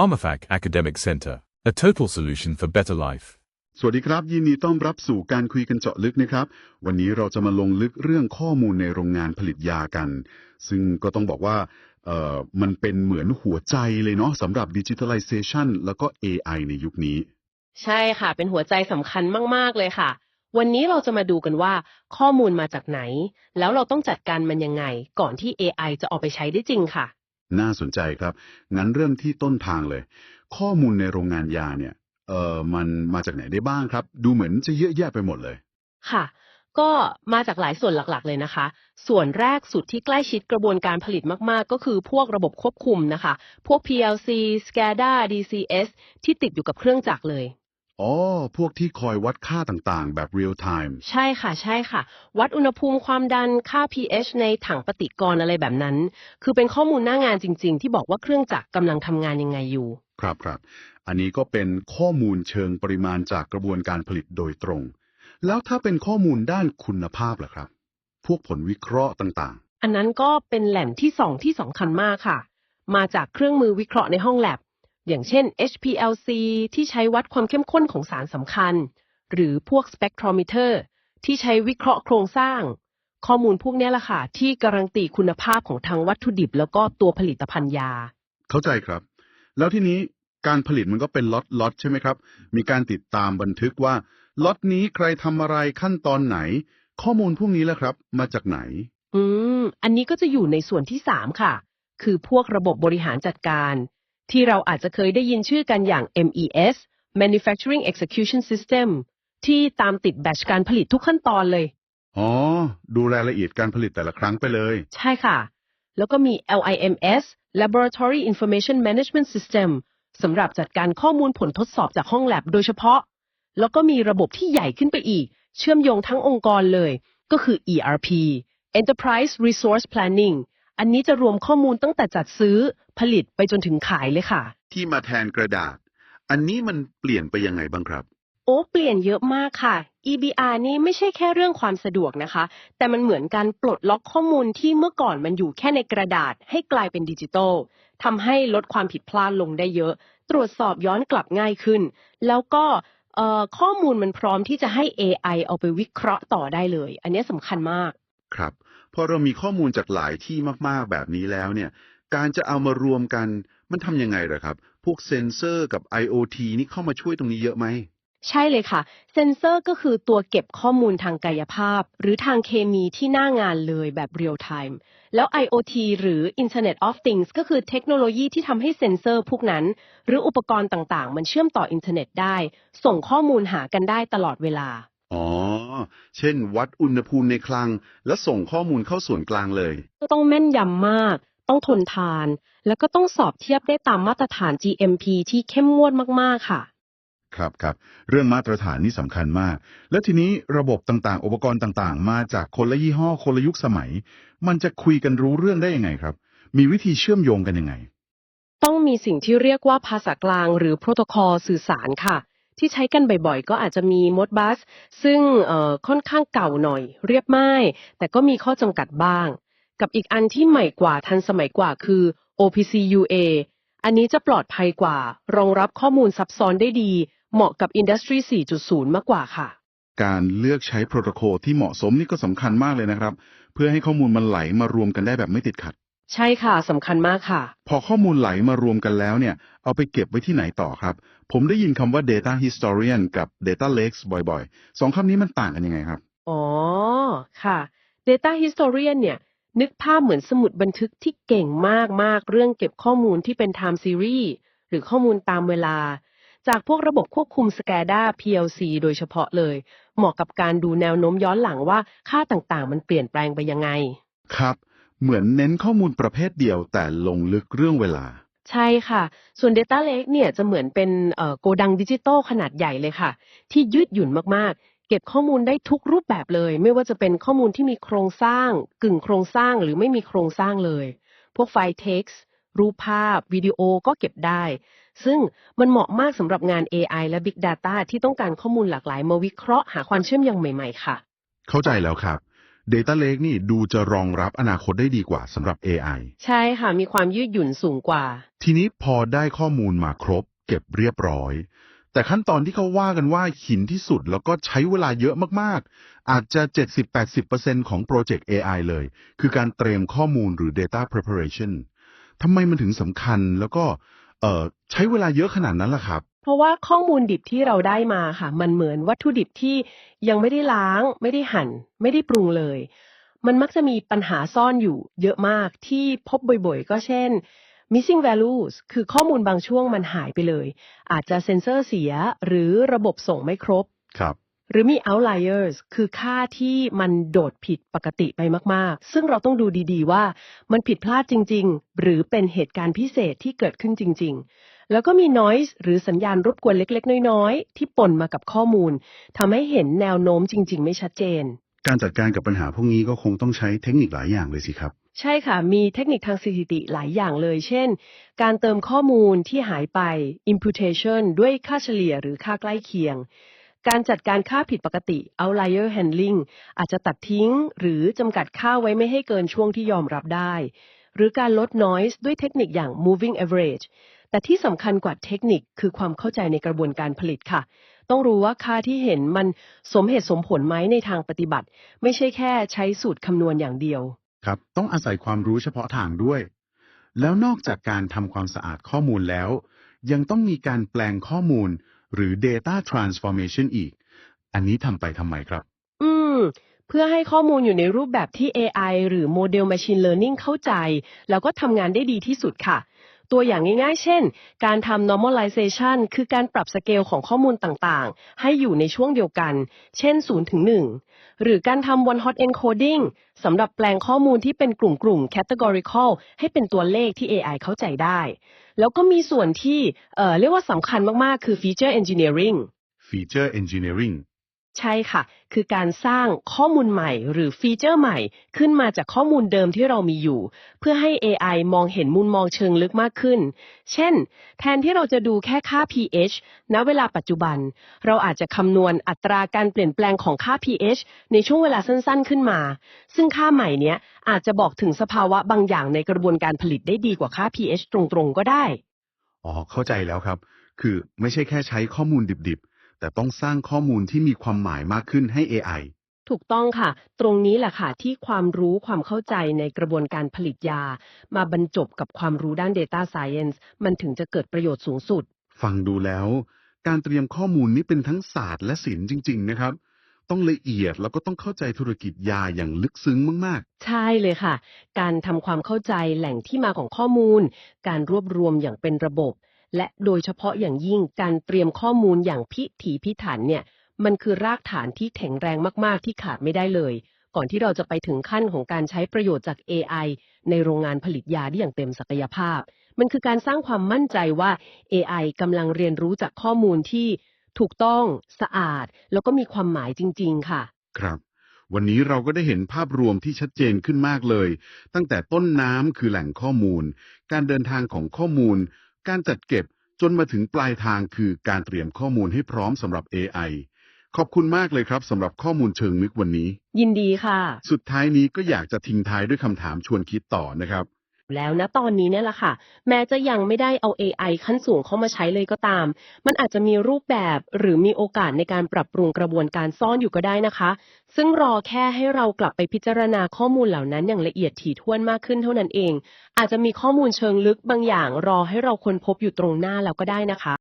PharmaFac Academic Center, a total solution for better life. สวัสดีครับ ยินดีต้อนรับสู่การคุยกันเจาะลึกนะครับ วันนี้เราจะมาลงลึกเรื่องข้อมูลในโรงงานผลิตยากัน ซึ่งก็ต้องบอกว่าเอ่อมันเป็นเหมือนหัวใจเลยเนาะสำหรับ Digitalization แล้วก็ AI ในยุคนี้ ใช่ค่ะ เป็นหัวใจสำคัญมาก ๆ เลยค่ะ วันนี้เราจะมาดูกันว่าข้อมูลมาจากไหน แล้วเราต้องจัดการมันยังไง ก่อนที่ AI จะเอาไปใช้ได้จริงค่ะ น่าสนใจครับ งั้นเริ่มที่ต้นทางเลย ข้อมูลในโรงงานยาเนี่ย เออมันมาจากไหนได้บ้างครับ ดูเหมือนจะเยอะแยะไปหมดเลย ค่ะ ก็มาจากหลายส่วนหลักๆ เลยนะคะ ส่วนแรกสุดที่ใกล้ชิดกระบวนการผลิตมากๆ ก็คือพวกระบบควบคุมนะคะ พวก PLC SCADA DCS ที่ติดอยู่กับเครื่องจักรเลย อ๋อ พวกที่คอยวัดค่าต่างๆ แบบ real time ใช่ค่ะ ใช่ค่ะ วัดอุณหภูมิความดันค่า pH ในถังปฏิกรณ์อะไรแบบนั้น คือเป็นข้อมูลหน้างานจริง ๆ ที่บอกว่าเครื่องจักรกำลังทำงานยังไงอยู่ ครับครับ อันนี้ก็เป็นข้อมูลเชิงปริมาณจากกระบวนการผลิตโดยตรง แล้วถ้าเป็นข้อมูลด้านคุณภาพล่ะครับ พวกผลวิเคราะห์ต่างอันนั้นก็เป็นแหล่งที่สองที่สำคัญมากค่ะ มาจากเครื่องมือวิเคราะห์ในห้องแลบ อย่างเช่น HPLC ที่ใช้วัดความเข้มข้นของสารสำคัญ หรือพวก spectrometer ที่ใช้วิเคราะห์โครงสร้าง ข้อมูลพวกนี้แหละค่ะที่การันตีคุณภาพของทางวัตถุดิบ แล้วก็ตัวผลิตภัณฑ์ยาๆเข้าใจครับ แล้วทีนี้การผลิตมันก็เป็นล็อตล็อตใช่ไหมครับ มีการติดตามบันทึกว่าล็อตนี้ใครทำอะไรขั้นตอนไหน ข้อมูลพวกนี้ล่ะครับ มาจากไหน อืม อันนี้ก็จะอยู่ในส่วนที่สามค่ะ คือพวกระบบบริหารจัดการ ที่เราอาจจะเคยได้ยินชื่อกันอย่าง MES Manufacturing Execution System ที่ตามติดแบตชการผลิตทุกขั้นตอนเลย อ๋อ ดูรายละเอียดการผลิตแต่ละครั้งไปเลย ใช่ค่ะ แล้วก็มี LIMS Laboratory Information Management System สำหรับจัดการข้อมูลผลทดสอบจากห้องแลบโดยเฉพาะ แล้วก็มีระบบที่ใหญ่ขึ้นไปอีก เชื่อมโยงทั้งองค์กรเลย ก็คือ ERP Enterprise Resource Planning อันนี้จะรวมข้อมูลตั้งแต่จัดซื้อผลิตไปจนถึงขายเลยค่ะ ที่มาแทนกระดาษ อันนี้มันเปลี่ยนไปยังไงบ้างครับ โอ้เปลี่ยนเยอะมากค่ะ EBR นี่ไม่ใช่แค่เรื่องความสะดวกนะคะ แต่มันเหมือนการปลดล็อกข้อมูลที่เมื่อก่อนมันอยู่แค่ในกระดาษ ให้กลายเป็นดิจิตอลทำให้ลดความผิดพลาดลงได้เยอะ ตรวจสอบย้อนกลับง่ายขึ้น แล้วก็เอ่อข้อมูลมันพร้อมที่จะให้ AI เอาไปวิเคราะห์ต่อได้เลย อันนี้สำคัญมากครับ พอเรามีข้อมูลจากหลายที่มากๆแบบนี้แล้วเนี่ยการจะเอามารวมกันมันทำยังไงเหรอครับ พวกเซนเซอร์กับ IoT นี่เข้ามาช่วยตรงนี้เยอะไหม ใช่เลยค่ะ เซนเซอร์ก็คือตัวเก็บข้อมูลทางกายภาพ หรือทางเคมีที่หน้างานเลยแบบเรียลไทม์แล้ว IoT หรือ Internet of Things ก็คือเทคโนโลยีที่ทำให้เซนเซอร์พวกนั้น หรืออุปกรณ์ต่างๆ มันเชื่อมต่ออินเทอร์เน็ตได้ ส่งข้อมูลหากันได้ตลอดเวลา อ๋อ เช่น วัดอุณหภูมิในคลัง แล้วส่งข้อมูลเข้าส่วนกลางเลยก็ต้องแม่นยำมาก ต้องทนทาน แล้วก็ต้องสอบเทียบได้ตามมาตรฐาน GMP ที่เข้มงวดมากๆค่ะ ครับครับ เรื่องมาตรฐานนี่สำคัญมาก แล้วทีนี้ระบบต่างๆ อุปกรณ์ต่างๆ มาจากคนละยี่ห้อคนละยุคสมัย มันจะคุยกันรู้เรื่องได้ยังไงครับ มีวิธีเชื่อมโยงกันยังไง ต้องมีสิ่งที่เรียกว่าภาษากลางหรือโปรโตคอลสื่อสารค่ะ ที่ใช้กันบ่อยๆ ก็อาจจะมี Modbus ซึ่งเอ่อค่อนข้างเก่าหน่อย เรียบง่าย แต่ก็มีข้อจำกัดบ้าง กับอีกอันที่ใหม่กว่าทันสมัยกว่าคือ OPC UA อันนี้จะปลอดภัยกว่า รองรับข้อมูลซับซ้อนได้ดี เหมาะกับ Industry 4.0 มากกว่าค่ะ การเลือกใช้โปรโตโคลที่เหมาะสมนี่ก็สำคัญมากเลยนะครับ เพื่อให้ข้อมูลมันไหลมารวมกันได้แบบไม่ติดขัด ใช่ค่ะสำคัญมากค่ะ พอข้อมูลไหลมารวมกันแล้วเนี่ย เอาไปเก็บไว้ที่ไหนต่อครับ ผมได้ยินคำว่า data historian กับ data lakes บ่อยๆ สองคำนี้มันต่างกันยังไงครับ อ๋อ ค่ะ Data Historian เนี่ย นึกภาพเหมือนสมุดบันทึกที่เก่งมากๆ เรื่องเก็บข้อมูลที่เป็น time series หรือข้อมูลตามเวลา จากพวกระบบควบคุม SCADA PLC โดยเฉพาะเลย เหมาะกับการดูแนวโน้มย้อนหลังว่าค่าต่างๆ มันเปลี่ยนแปลงไปยังไง ครับ เหมือนเน้นข้อมูลประเภทเดียวแต่ลงลึกเรื่องเวลา ใช่ค่ะ ส่วน Data Lake เนี่ยจะเหมือนเป็นเอ่อโกดังดิจิตอลขนาดใหญ่เลยค่ะ ที่ยืดหยุ่นมากๆ เก็บข้อมูลได้ทุกรูปแบบเลย ไม่ว่าจะเป็นข้อมูลที่มีโครงสร้าง กึ่งโครงสร้างหรือไม่มีโครงสร้างเลย พวกไฟล์ text รูปภาพ วิดีโอก็เก็บได้ ซึ่งมันเหมาะมากสำหรับงาน AI และ Big Data ที่ต้องการข้อมูลหลากหลายมาวิเคราะห์หาความเชื่อมโยงใหม่ ๆ ค่ะ เข้าใจแล้วครับ Data Lake นี่ดูจะรองรับอนาคตได้ดีกว่าสำหรับ AI ใช่ค่ะ มีความยืดหยุ่นสูงกว่า ทีนี้พอได้ข้อมูลมาครบ เก็บเรียบร้อย แต่ขั้นตอนที่เขาว่ากันว่าหินที่สุดแล้วก็ใช้เวลาเยอะมากๆ อาจจะ 70-80%ของโปรเจกต์ AI เลย คือการเตรียมข้อมูลหรือ data preparation ทำไมมันถึงสำคัญแล้วก็เอ่อใช้เวลาเยอะขนาดนั้นล่ะครับ เพราะว่าข้อมูลดิบที่เราได้มาค่ะ มันเหมือนวัตถุดิบที่ยังไม่ได้ล้าง ไม่ได้หั่น ไม่ได้ปรุงเลย มันมักจะมีปัญหาซ่อนอยู่เยอะมากที่พบบ่อยๆ ก็เช่น missing values คือข้อมูลบางช่วงมันหายไปเลย อาจจะเซ็นเซอร์เสียหรือระบบส่งไม่ครบ ครับ หรือมี outliers คือค่าที่มันโดดผิดปกติไปมากๆ ซึ่งเราต้องดูดีๆว่ามันผิดพลาดจริง ๆ หรือเป็นเหตุการณ์พิเศษที่เกิดขึ้นจริง ๆ แล้วก็มี noise หรือสัญญาณรบกวนเล็ก ๆ น้อย ๆ ที่ปนมากับข้อมูลทำให้เห็นแนวโน้มจริง ๆ ไม่ชัดเจน การจัดการกับปัญหาพวกนี้ก็คงต้องใช้เทคนิคหลายอย่างเลยสิครับ ใช่ค่ะ มีเทคนิคทางสถิติหลายอย่างเลย เช่น การเติมข้อมูลที่หายไป imputation ด้วยค่าเฉลี่ยหรือค่าใกล้เคียง การจัดการค่าผิดปกติ outlier handling อาจจะตัดทิ้ง หรือจำกัดค่าไว้ไม่ให้เกินช่วงที่ยอมรับได้ หรือการลด noise ด้วยเทคนิคอย่าง moving average แต่ที่สำคัญกว่าเทคนิคคือความเข้าใจในกระบวนการผลิตค่ะ ต้องรู้ว่าค่าที่เห็นมันสมเหตุสมผลไหมในทางปฏิบัติ ไม่ใช่แค่ใช้สูตรคำนวณอย่างเดียว ครับ ต้องอาศัยความรู้เฉพาะทางด้วย แล้วนอกจากการทำความสะอาดข้อมูลแล้ว ยังต้องมีการแปลงข้อมูล หรือ data transformation อีก อันนี้ทำไปทำไมครับ อืมเพื่อให้ข้อมูลอยู่ในรูปแบบที่ AI หรือโมเดล Machine Learning เข้าใจ แล้วก็ทำงานได้ดีที่สุดค่ะ ตัวอย่างง่ายๆ เช่น การทำ normalization คือการปรับสเกลของข้อมูลต่างๆ ให้อยู่ในช่วงเดียวกัน เช่น 0 ถึง 1 หรือการทำ one hot encoding สำหรับแปลงข้อมูลที่เป็นกลุ่มๆ categorical ให้เป็นตัวเลขที่ AI เข้าใจได้ แล้วก็มีส่วนที่เเรียกว่าสำคัญมากๆ คือ feature engineering feature engineering ใช่ค่ะ คือการสร้างข้อมูลใหม่หรือฟีเจอร์ใหม่ ขึ้นมาจากข้อมูลเดิมที่เรามีอยู่ เพื่อให้ AI มองเห็นมุมมองเชิงลึกมากขึ้น เช่น แทนที่เราจะดูแค่ค่า pH ณเวลาปัจจุบัน เราอาจจะคำนวณอัตราการเปลี่ยนแปลงของค่า pH ในช่วงเวลาสั้นๆ ขึ้นมา ซึ่งค่าใหม่เนี้ยอาจจะบอกถึงสภาวะบางอย่างในกระบวนการผลิตได้ดีกว่าค่า pH ตรงๆ ก็ได้ อ๋อเข้าใจแล้วครับ คือไม่ใช่แค่ใช้ข้อมูลดิบๆ แต่ต้องสร้างข้อมูลที่มีความหมายมากขึ้นให้ AI ถูกต้องค่ะ ตรงนี้แหละค่ะที่ความรู้ความเข้าใจในกระบวนการผลิตยา มาบรรจบกับความรู้ด้าน Data Science มันถึงจะเกิดประโยชน์สูงสุด ฟังดูแล้ว การเตรียมข้อมูลนี้เป็นทั้งศาสตร์และศิลป์จริง ๆ นะครับ ต้องละเอียดแล้วก็ต้องเข้าใจธุรกิจยาอย่างลึกซึ้งมาก ใช่เลยค่ะ การทำความเข้าใจแหล่งที่มาของข้อมูล การรวบรวมอย่างเป็นระบบ และโดยเฉพาะอย่างยิ่งการเตรียมข้อมูลอย่างพิถีพิถันเนี่ยมันคือรากฐานที่แข็งแรงมากๆ ที่ขาดไม่ได้เลย ก่อนที่เราจะไปถึงขั้นของการใช้ประโยชน์จาก AI ในโรงงานผลิตยาได้อย่างเต็มศักยภาพ มันคือการสร้างความมั่นใจว่า AI กำลังเรียนรู้จากข้อมูลที่ถูกต้องสะอาด แล้วก็มีความหมายจริง ๆ ค่ะ ครับ วันนี้เราก็ได้เห็นภาพรวมที่ชัดเจนขึ้นมากเลย ตั้งแต่ต้นน้ำคือแหล่งข้อมูล การเดินทางของข้อมูล การจัดเก็บจนมาถึงปลายทางคือการเตรียมข้อมูลให้พร้อมสำหรับ AI ขอบคุณมากเลยครับสำหรับข้อมูลเชิงลึกวันนี้ ยินดีค่ะ สุดท้ายนี้ก็อยากจะทิ้งท้ายด้วยคำถามชวนคิดต่อนะครับ แล้วนะตอนนี้เนี่ยแหละค่ะ แม้จะยังไม่ได้เอา AI ขั้นสูงเข้ามาใช้เลยก็ตาม มันอาจจะมีรูปแบบหรือมีโอกาสในการปรับปรุงกระบวนการซ่อนอยู่ก็ได้นะคะ ซึ่งรอแค่ให้เรากลับไปพิจารณาข้อมูลเหล่านั้นอย่างละเอียดถี่ถ้วนมากขึ้นเท่านั้นเอง อาจจะมีข้อมูลเชิงลึกบางอย่างรอให้เราค้นพบอยู่ตรงหน้าแล้วก็ได้นะคะ